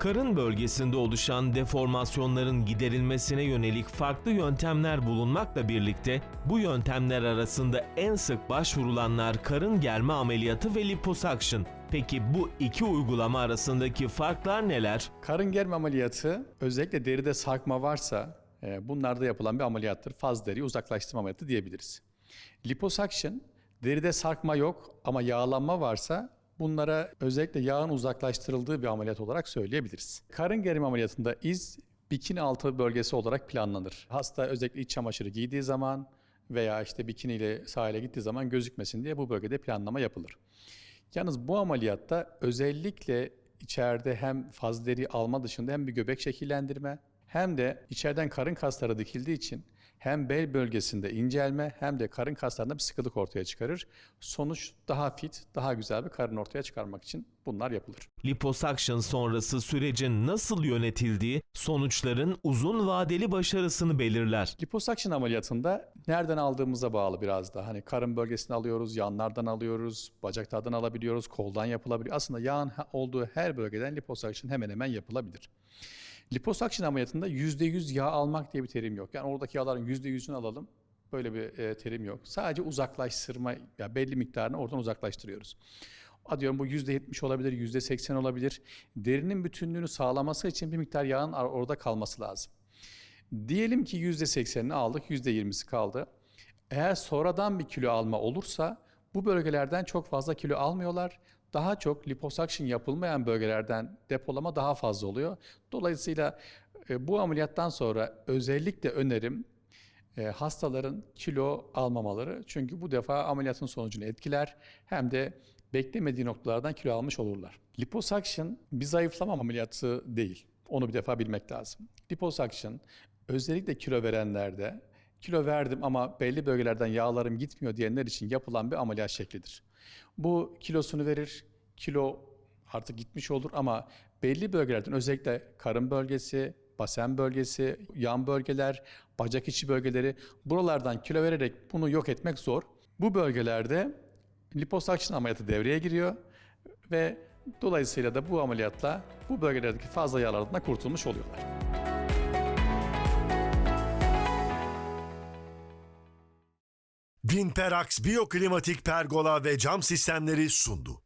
Karın bölgesinde oluşan deformasyonların giderilmesine yönelik farklı yöntemler bulunmakla birlikte bu yöntemler arasında en sık başvurulanlar karın germe ameliyatı ve liposuction. Peki bu iki uygulama arasındaki farklar neler? Karın germe ameliyatı özellikle deride sarkma varsa e, bunlarda yapılan bir ameliyattır. Faz deriyi uzaklaştırma ameliyatı diyebiliriz. Liposuction deride sarkma yok ama yağlanma varsa bunlara özellikle yağın uzaklaştırıldığı bir ameliyat olarak söyleyebiliriz. Karın germe ameliyatında iz bikini altı bölgesi olarak planlanır. Hasta özellikle iç çamaşırı giydiği zaman veya işte bikiniyle sahile gittiği zaman gözükmesin diye bu bölgede planlama yapılır. Yalnız bu ameliyatta özellikle içeride hem faz deri alma dışında hem bir göbek şekillendirme hem de içeriden karın kasları dikildiği için hem bel bölgesinde incelme hem de karın kaslarında bir sıkılık ortaya çıkarır. Sonuç daha fit, daha güzel bir karın ortaya çıkarmak için bunlar yapılır. Liposuction sonrası sürecin nasıl yönetildiği sonuçların uzun vadeli başarısını belirler. Liposuction ameliyatında nereden aldığımıza bağlı biraz da. Hani karın bölgesini alıyoruz, yanlardan alıyoruz, bacaklardan alabiliyoruz, koldan yapılabiliyor. Aslında yağın olduğu her bölgeden liposuction hemen hemen yapılabilir. Liposuction ameliyatında %100 yağ almak diye bir terim yok. Yani oradaki yağların %100'ünü alalım. Böyle bir e, terim yok. Sadece uzaklaştırma, ya belli miktarını oradan uzaklaştırıyoruz. Atıyorum bu %70 olabilir, %80 olabilir. Derinin bütünlüğünü sağlaması için bir miktar yağın orada kalması lazım. Diyelim ki %80'ini aldık, %20'si kaldı. Eğer sonradan bir kilo alma olursa bu bölgelerden çok fazla kilo almıyorlar. Daha çok liposuction yapılmayan bölgelerden depolama daha fazla oluyor. Dolayısıyla e, bu ameliyattan sonra özellikle önerim e, hastaların kilo almamaları. Çünkü bu defa ameliyatın sonucunu etkiler hem de beklemediği noktalardan kilo almış olurlar. Liposuction bir zayıflama ameliyatı değil. Onu bir defa bilmek lazım. Liposuction özellikle kilo verenlerde kilo verdim ama belli bölgelerden yağlarım gitmiyor diyenler için yapılan bir ameliyat şeklidir. Bu kilosunu verir, kilo artık gitmiş olur ama belli bölgelerden özellikle karın bölgesi, basen bölgesi, yan bölgeler, bacak içi bölgeleri buralardan kilo vererek bunu yok etmek zor. Bu bölgelerde liposuction ameliyatı devreye giriyor ve dolayısıyla da bu ameliyatla bu bölgelerdeki fazla yağlardan kurtulmuş oluyorlar. Vinperax Biyoklimatik Pergola ve Cam Sistemleri sundu.